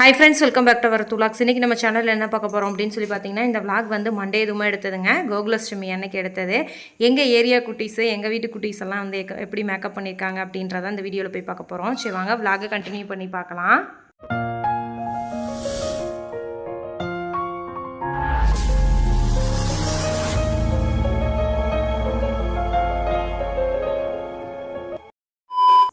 Hi friends welcome back to அவர் துலாக்ஸ் இன்றைக்கி நம்ம சேனலில் என்ன பார்க்க போகிறோம் அப்படின்னு சொல்லி பார்த்தீங்கன்னா இந்த விளாக் வந்து மண்டே எதுவுமே எடுத்ததுங்க. கோகுலஷ்டமி அன்னைக்கு எடுத்தது. எங்கள் ஏரியா குட்டீஸு எங்கள் வீட்டு குட்டீஸ் எல்லாம் வந்து எப்படி மேக்கப் பண்ணியிருக்காங்க அப்படின்றத அந்த வீடியோவில் போய் பார்க்க போகிறோம் சரி வாங்க விளாகை கண்டினியூ பண்ணி பார்க்கலாம்.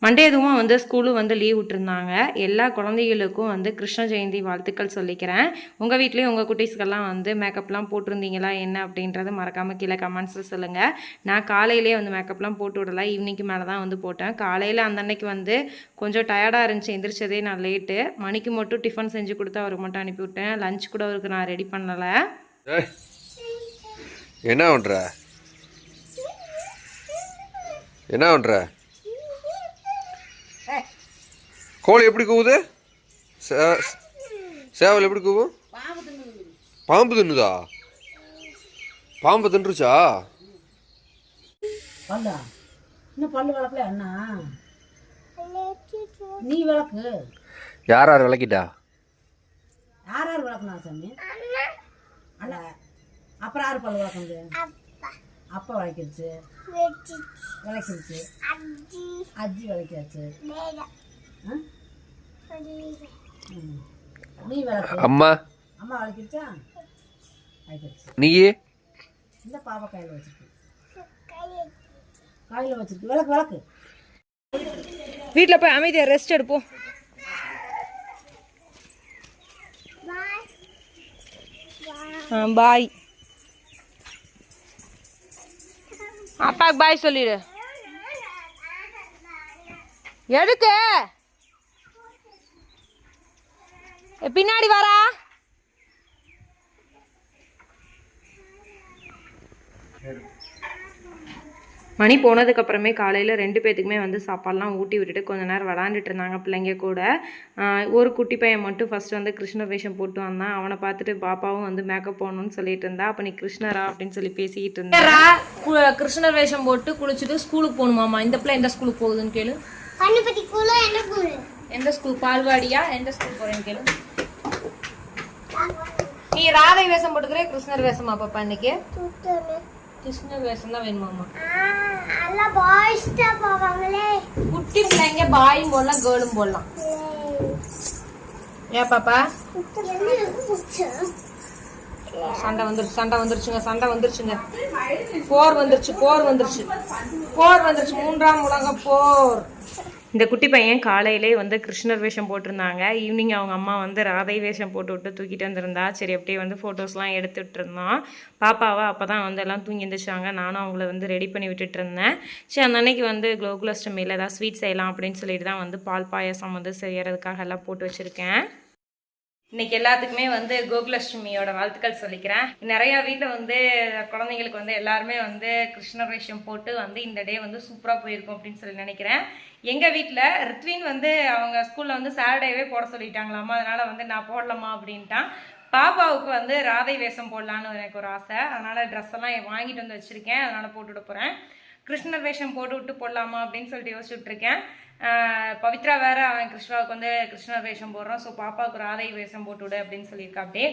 மண்டே எதுவும் வந்து ஸ்கூலும் வந்து லீவ் விட்டுருந்தாங்க. எல்லா குழந்தைகளுக்கும் வந்து கிருஷ்ண ஜெயந்தி வாழ்த்துக்கள் சொல்லிக்கிறேன். உங்கள் வீட்லேயும் உங்கள் குட்டீஸ்க்கெல்லாம் வந்து மேக்கப்லாம் போட்டிருந்தீங்களா? என்ன அப்படின்றத மறக்காமல் கீழே கமெண்ட்ஸில் சொல்லுங்கள் நான் காலையிலேயே வந்து மேக்கப்லாம் போட்டு விடல. ஈவினிங்க்கு மேலே தான் வந்து போட்டேன். காலையில் அந்த அன்னைக்கு வந்து கொஞ்சம் டயர்டாக இருந்துச்சு. எந்திரிச்சதே நான் லேட்டு மணிக்கு மட்டும் டிஃபன் செஞ்சு கொடுத்து அவருக்கு மட்டும் அனுப்பிவிட்டேன் லஞ்ச் கூட அவருக்கு நான் ரெடி பண்ணலை. என்ன பண்ணுற என்ன பண்ணுற கோழி எப்படி கூவுது? சே- சேவல் எப்படி கூவும்? பாம்பு தின்னுதா? பாம்பு தின்றுச்சா? பல்லா இன்னும் பல்லு விளக்கல அண்ணா? நீ விளக்கு யார் யார் விளக்கிட்டா யார் யார் விளக்குனா சாமி அண்ணா அப்புறம் யார் பல்லு விளக்குது அப்பா விளக்கிடுச்சு விளக்கிடுச்சு அஜி. விளக்கியாச்சு அம்மா. அம்மா விளக்கிடுச்சு நீயே? இந்த பாப்பா கையில் வச்சிருக்கு. கையில் வச்சிருக்கு. விளக்கு விளக்கு. வீட்டில் போய் அமைதியாக ரெஸ்ட் எடுப்போம். பாய். அப்பாக்கு பாய் சொல்லிடு. எதுக்கு ஏ, பின்னாடி வரா மணி போனதுக்கு அப்புறமே காலையில் ரெண்டு பேத்துக்குமே வந்து சாப்பாடுலாம் ஊட்டி விட்டுட்டு கொஞ்ச நேரம் விளாண்டுட்டு இருந்தாங்க பிள்ளைங்க கூட. ஒரு குட்டி பையன் மட்டும் ஃபர்ஸ்ட் வந்து கிருஷ்ண வேஷம் போட்டு வந்தான். அவனை பார்த்துட்டு பாப்பாவும் வந்து மேக்கப் போகணும்னு சொல்லிட்டு இருந்தா. அப்போ நீ கிருஷ்ணரா அப்படின்னு சொல்லி பேசிக்கிட்டு இருந்தா. கிருஷ்ணர் வேஷம் போட்டு குளிச்சுட்டு ஸ்கூலுக்கு போகணுமாமா இந்த பிள்ளை எந்த ஸ்கூலுக்கு போகுதுன்னு கேளு. எந்த ஸ்கூல்? பால்வாடியா? எந்த ஸ்கூல் போறேன்னு கேளு. நீ ராதை வேஷம் போட்டுக்கிறே கிருஷ்ணர் வேஷமா பாப்பா இன்னைக்கு? கிருஷ்ணர் வேஷம் தான் வேணுமாமா குட்டி பிள்ளைங்க பாயும் போடலாம் கேர்ளும் போடலாம். ஏன் பாப்பா? சண்டை வந்துருச்சு சண்டை வந்துருச்சுங்க சண்டை வந்துருச்சுங்க. போர் வந்துருச்சு போர் வந்துருச்சு. போர் வந்துருச்சு. மூன்றாம் உலக போர். இந்த குட்டி பையன் காலையிலே வந்து கிருஷ்ணர் வேஷம் போட்டிருந்தாங்க ஈவினிங் அவங்க அம்மா வந்து ராதை வேஷம் போட்டு விட்டு தூக்கிட்டு வந்திருந்தா சரி அப்படியே வந்து ஃபோட்டோஸ்லாம் எடுத்துகிட்டு இருந்தோம் பாப்பாவை அப்போ தான் வந்து எல்லாம் தூங்கி எழுந்திரிச்சாங்க நானும் அவங்கள வந்து ரெடி பண்ணி விட்டுட்டு இருந்தேன் சரி அந்த அன்னைக்கு வந்து குளோகுலஸ்டமியில் ஏதாவது ஸ்வீட் செய்யலாம் அப்படின்னு சொல்லிட்டு தான் வந்து பால் பாயசம் வந்து செய்யறதுக்காக எல்லாம் போட்டு வச்சுருக்கேன் இன்னைக்கு எல்லாத்துக்குமே வந்து கோகுலட்சுமியோட வாழ்த்துக்கள் சொல்லிக்கிறேன். நிறைய வீட்டில் வந்து குழந்தைங்களுக்கு வந்து எல்லாருமே வந்து கிருஷ்ண வேஷம் போட்டு வந்து இந்த டே வந்து சூப்பராக போயிருக்கும் அப்படின்னு சொல்லி நினைக்கிறேன். எங்கள் வீட்டில் ரித்வின் வந்து அவங்க ஸ்கூலில் வந்து சாட்டர்டேவே போட சொல்லிட்டாங்களாமா அதனால் வந்து நான் போடலாமா அப்படின்ட்டான். பாப்பாவுக்கு வந்து ராதை வேஷம் போடலான்னு எனக்கு ஒரு ஆசை. அதனால் ட்ரெஸ் எல்லாம் வாங்கிட்டு வந்து வச்சுருக்கேன். அதனால் போட்டுவிட போகிறேன் கிருஷ்ணர் வேஷம் போட்டு விட்டு போடலாமா அப்படின்னு சொல்லிட்டு யோசிச்சுட்ருக்கேன் பவித்ரா வேற அவன் கிருஷ்ணாவுக்கு வந்து கிருஷ்ணர் வேஷம் போடுறான். ஸோ பாப்பாவுக்கு ராதை வேஷம் போட்டு விடு அப்படின்னு சொல்லியிருக்கா அப்படியே.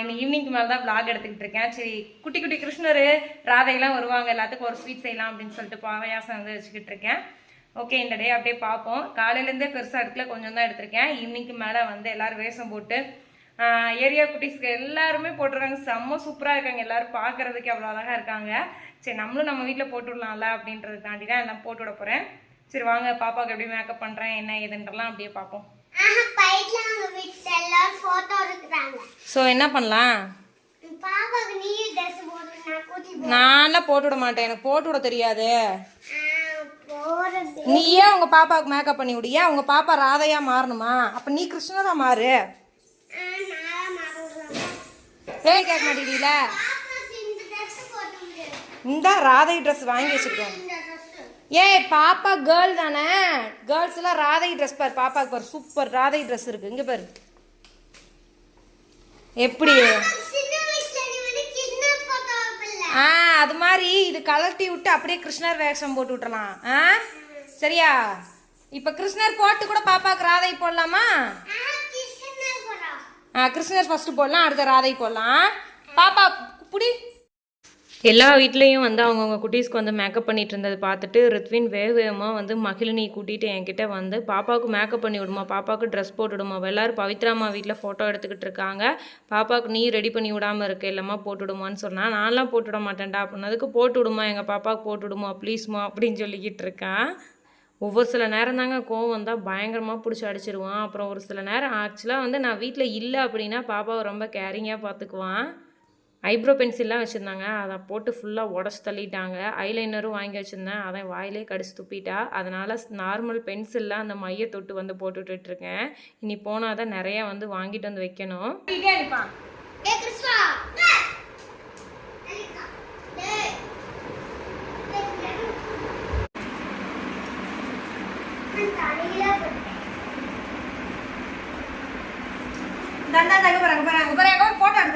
இன்னும் இன்னைக்கு ஈவினிங்க்கு மேலே தான் விளாக் எடுத்துக்கிட்டு இருக்கேன். சரி குட்டி குட்டி கிருஷ்ணர் ராதையெல்லாம் வருவாங்க எல்லாத்துக்கும் ஒரு ஸ்வீட் செய்யலாம் அப்படின்னு சொல்லிட்டு பாயாசம் வந்து வச்சுக்கிட்டு இருக்கேன். ஓகே இந்த டே அப்படியே பார்ப்போம். காலையிலேருந்தே பெருசாக எடுக்கல கொஞ்சம் தான் எடுத்திருக்கேன். ஈவினிங்க்கு மேலே வந்து எல்லோரும் வேஷம் போட்டு ஏரியா குட்டீஸ்க்கு எல்லாருமே போட்டுருக்காங்க செம்ம சூப்பராக இருக்காங்க. எல்லோரும் பார்க்கறதுக்கு அவ்வளோ அழகாக இருக்காங்க. சரி நம்மளும் நம்ம வீட்டில் போட்டு விடலாம்ல அப்படின்றதுக்காண்டி தான் எல்லாம் போட்டு விட போகிறேன் சரி வாங்க பாப்பாவுக்கு எப்படி மேக்கப் பண்ணுறேன் என்ன ஏதுன்றலாம் அப்படியே பார்ப்போம். ஸோ என்ன பண்ணலாம்? நான்லாம் போட்டு விட மாட்டேன் எனக்கு போட்டு விட தெரியாது. நீ ஏன் உங்க பாப்பாவுக்கு மேக்கப் பண்ணி விடு. ஏன் உங்க பாப்பா ராதையா மாறணுமா? அப்ப நீ கிருஷ்ணரா மாறு. ஏன் கேட்க மாட்டேங்கிறீல? இந்த ராதை ட்ரெஸ் வாங்கி வச்சிருக்கேன். ஏய் பாப்பா கேர்ள் தானே? கேர்ள்ஸ் எல்லாம் ராதை ட்ரெஸ் பாரு பாப்பாக்கு பாரு. சூப்பர் ராதை ட்ரெஸ் இருக்கு. இங்க பாரு. எப்படி? ஆ அது மாதிரி இது கலட்டி விட்டு அப்படியே கிருஷ்ணர் வேஷம் போட்டு விட்டுறலாம். ஆ? சரியா? இப்ப கிருஷ்ணர் போட்டு கூட பாப்பாக்கு ராதை போடலாமா? ஆ, கிருஷ்ண ஆ, கிருஷ்ணர் ஃபர்ஸ்ட் போடலாம் அடுத்த ராதை போடலாம். பாப்பா புடி. எல்லா வீட்லேயும் வந்து அவங்கவுங்க குட்டீஸ்க்கு வந்து மேக்கப் பண்ணிட்டு இருந்தது பார்த்துட்டு ரித்வின் வேக வேகமாக வந்து மகிழினி கூட்டிகிட்டு என்கிட்ட வந்து பாப்பாவுக்கு மேக்கப் பண்ணி விடுமா? பாப்பாவுக்கு ட்ரெஸ் போட்டு விடுமா? பவித்ராமா வீட்டில் ஃபோட்டோ எடுத்துக்கிட்டு இருக்காங்க. பாப்பாவுக்கு நீ ரெடி பண்ணி விடாமல் இருக்க இல்லைம்மா போட்டு விடுமான்னு சொன்னா நான்லாம் போட்டு விட மாட்டேன்டா அப்படின்னதுக்கு போட்டு விடுமா? எங்கள் பாப்பாவுக்கு போட்டு விடுமா? ப்ளீஸ்மா அப்படின்னு சொல்லிக்கிட்டு இருக்கேன். ஒவ்வொரு சில நேரம் தாங்க கோவம் வந்தால் பயங்கரமாக பிடிச்சி அடிச்சிருவான். அப்புறம் ஒரு சில நேரம் ஆக்சுவலாக வந்து நான் வீட்டில் இல்லை அப்படின்னா பாப்பாவை ரொம்ப கேரிங்காக பார்த்துக்குவான். ஐப்ரோ பென்சில்லாம் வச்சுருந்தாங்க. அதை போட்டு ஃபுல்லாக உடச்சி தள்ளிட்டாங்க. ஐலைனரும் வாங்கி வச்சுருந்தேன். அதை வாயிலே கடிச்சு துப்பிட்டா. அதனால் நார்மல் பென்சிலில் அந்த மைய தொட்டு வந்து போட்டுட்டு இருக்கேன். இனி போனால் தான் நிறையா வந்து வாங்கிட்டு வந்து வைக்கணும் ஏ கிருஷ்ணா டேய் தலையில போட்டேன்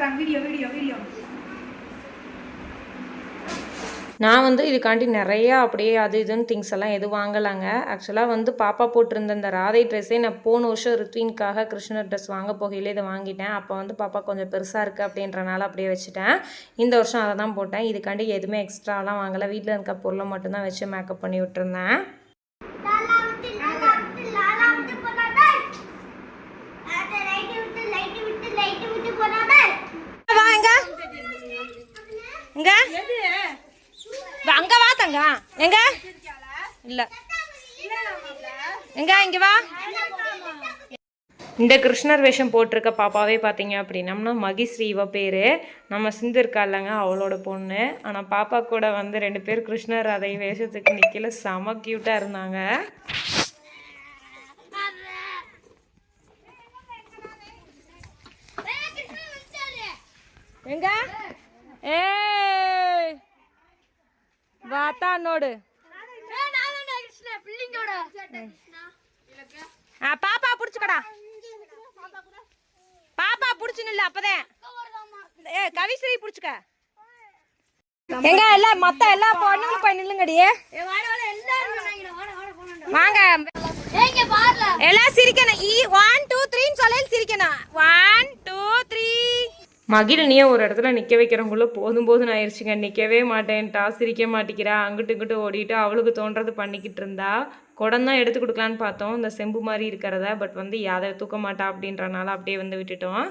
நான் வந்து இதுக்காண்டி நிறையா அப்படியே அது இதுன்னு திங்ஸ் எல்லாம் எதுவும் வாங்கலாங்க. ஆக்சுவலாக வந்து பாப்பா போட்டிருந்த இந்த ராதை ட்ரெஸ்ஸே நான் போன வருஷம் ரித்வின்காக கிருஷ்ணர் ட்ரெஸ் வாங்க போகையிலே இதை வாங்கிட்டேன். அப்போ வந்து பாப்பா கொஞ்சம் பெருசாக இருக்குது அப்படின்றனால அப்படியே வச்சுட்டேன். இந்த வருஷம் அதை தான் போட்டேன். இதுக்காண்டி எதுவுமே எக்ஸ்ட்ராலாம் வாங்கலை. வீட்டில் இருக்க பொருளை மட்டும்தான் வச்சு மேக்கப் பண்ணி விட்டுருந்தேன். லாலா அங்க வா தங்க. எங்க? இல்ல. எங்க இங்க வா. இந்த கிருஷ்ணர் வேஷம் போட்டிருக்க பாப்பாவே பார்த்தீங்க அப்படின்னம்னா மகிஸ்ரீ இவ பேர். நம்ம சிந்து இருக்கா இல்லைங்க அவளோட பொண்ணு. ஆனால் பாப்பா கூட வந்து ரெண்டு பேர் கிருஷ்ணர் அதை வேஷத்துக்கு நிற்கல செம க்யூட்டாக இருந்தாங்க. எங்க? ஏய் வாத்தா நோடு ஆ பாப்பா புடிச்சுக்கடா. பாப்பா புடிச்சு நில்லு அப்பதான் ஏ கவிஸ்ரீ புடிச்சுக்க. எங்க எல்லாம் மத்த எல்லா பொண்ணுங்களும் போய் நில்லுங்கடி. வாங்க. எல்லாம் சிரிக்கணும். ஒன் டூ த்ரீன்னு சொல்லையில் சிரிக்கணும். ஒன் டூ த்ரீ மகிழினியை ஒரு இடத்துல நிற்க வைக்கிறவங்களும் போதும் போதும் ஆயிடுச்சுங்க நிற்கவே மாட்டேன்ட்டா. சிரிக்க மாட்டேங்கிறா அங்கிட்டு இங்கிட்டு ஓடிட்டு அவளுக்கு தோன்றது பண்ணிக்கிட்டு இருந்தா. குடம் தான் எடுத்து கொடுக்கலான்னு பார்த்தோம். இந்த செம்பு மாதிரி இருக்கிறத. பட் வந்து யாதை தூக்க மாட்டா அப்படின்றனால அப்படியே வந்து விட்டுட்டோம்.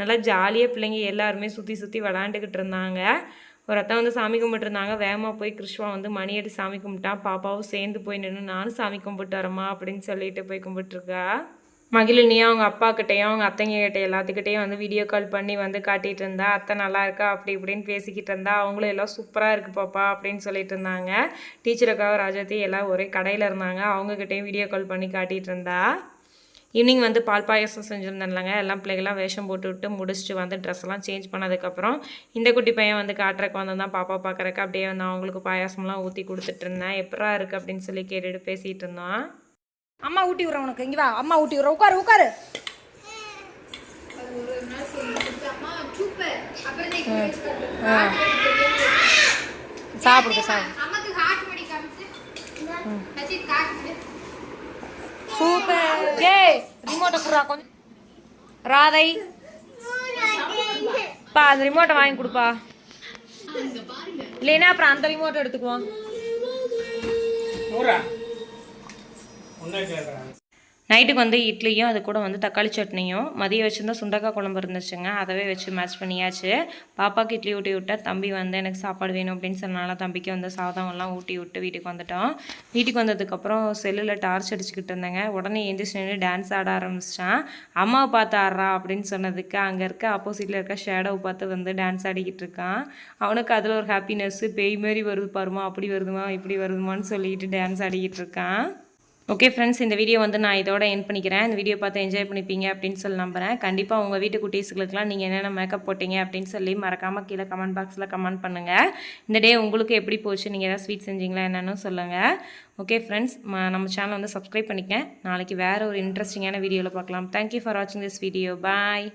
நல்லா ஜாலியாக பிள்ளைங்க எல்லாருமே சுற்றி சுற்றி விளாண்டுக்கிட்டு இருந்தாங்க. ஒரு அத்தை வந்து சாமி கும்பிட்டுருந்தாங்க வேகமாக போய் கிருஷ்வா வந்து மணி அடி சாமி கும்பிட்டான் பாப்பாவும் சேர்ந்து போய் நின்று நானும் சாமி கும்பிட்டு வரேம்மா அப்படின்னு சொல்லிட்டு போய் கும்பிட்டுருக்கா. மகிழினியும் அவங்க அப்பாக்கிட்டேயும் அவங்க அத்தைங்க எல்லாத்துக்கிட்டேயும் வந்து வீடியோ கால் பண்ணி வந்து காட்டிகிட்டு இருந்தா அத்தை நல்லா இருக்கா அப்படி இப்படின்னு பேசிக்கிட்டு இருந்தா அவங்களும் எல்லாம் சூப்பராக இருக்கு பாப்பா அப்படின்னு சொல்லிட்டு இருந்தாங்க டீச்சருக்காக ராஜாத்தி எல்லாம் ஒரே கடையில் இருந்தாங்க. அவங்கக்கிட்டேயும் வீடியோ கால் பண்ணி காட்டிகிட்டு இருந்தா ஈவினிங் வந்து பால் பாயாசம் செஞ்சுருந்தாங்க எல்லாம் பிள்ளைகளாம் வேஷம் போட்டு விட்டு முடிச்சுட்டு வந்து ட்ரெஸ்லாம் சேஞ்ச் பண்ணதுக்கப்புறம் இந்த குட்டி பையன் வந்து காட்டுறக்கு வந்தோம்னா பாப்பா பார்க்குறக்கு அப்படியே வந்து அவங்களுக்கு பாயாசம்லாம் ஊற்றி கொடுத்துட்டு இருந்தேன் எப்படா இருக்குது அப்படின்னு சொல்லி கேட்டுட்டு பேசிகிட்டு இருந்தோம் அம்மா ஊட்டி விட்றேன் உனக்கு. இங்கே வா அம்மா ஊட்டி விட்றேன். உட்காரு உட்காரு. சாப்பிடுங்க சாப்பிடு. சூப்பர். ஏய் ரிமோட்டை குடுறா கொஞ்சம். ராதை. பா அந்த ரிமோட்டை வாங்கி கொடுப்பா. இல்லைன்னா அப்புறம் அந்த ரிமோட்டை எடுத்துக்குவோம். நைட்டுக்கு வந்து இட்லியும் அது கூட வந்து தக்காளி சட்னியும். மதியம் வச்சுருந்தா சுண்டக்காய் குழம்பு இருந்துச்சுங்க. அதவே வச்சு மேட்ச் பண்ணியாச்சு. பாப்பாவுக்கு இட்லி ஊட்டி விட்டேன் தம்பி வந்து எனக்கு சாப்பாடு வேணும் அப்படின்னு சொன்னால தம்பிக்கு வந்து சாதம் எல்லாம் ஊட்டி விட்டு வீட்டுக்கு வந்துட்டோம். வீட்டுக்கு வந்ததுக்கப்புறம் செல்லில் டார்ச் அடிச்சுக்கிட்டு இருந்தேங்க. உடனே எழுந்திரிச்சு நின்று டான்ஸ் ஆட ஆரம்பிச்சிட்டான். அம்மாவை பார்த்து ஆடுறா அப்படின்னு சொன்னதுக்கு அங்கே இருக்க ஆப்போசிட்டில் இருக்க ஷேடோவை பார்த்து வந்து டான்ஸ் ஆடிக்கிட்டு இருக்கான். அவனுக்கு அதில் ஒரு ஹாப்பினஸ்ஸு பேய் மாரி வருது பாருமா அப்படி வருதுமா இப்படி வருதுமான்னு சொல்லிக்கிட்டு டான்ஸ் ஆடிக்கிட்டு இருக்கான். ஓகே ஃப்ரெண்ட்ஸ் இந்த வீடியோ வந்து நான் இதோட என் பண்ணிக்கிறேன். இந்த வீடியோ பார்த்து என்ஜாய் பண்ணிப்பீங்க அப்படின்னு சொல்லி நம்புறேன். கண்டிப்பாக உங்கள் வீட்டு குட்டீஸுகளுக்குலாம் நீங்கள் என்னென்ன மேக்கப் போட்டீங்க அப்படின்னு சொல்லி மறக்காமல் கீழே கமெண்ட் பாக்ஸில் கமெண்ட் பண்ணுங்கள் இந்த டே உங்களுக்கு எப்படி போச்சு? நீங்கள் ஏதாவது ஸ்வீட் செஞ்சீங்களா என்னென்னு சொல்லுங்கள் ஓகே ஃப்ரெண்ட்ஸ் நம்ம சேனல் வந்து சப்ஸ்கிரைப் பண்ணிக்கேன் நாளைக்கு வேறு ஒரு இன்ட்ரெஸ்டிங்கான வீடியோவில் பார்க்கலாம். தேங்க்யூ ஃபார் வாட்சிங் திஸ் வீடியோ பாய்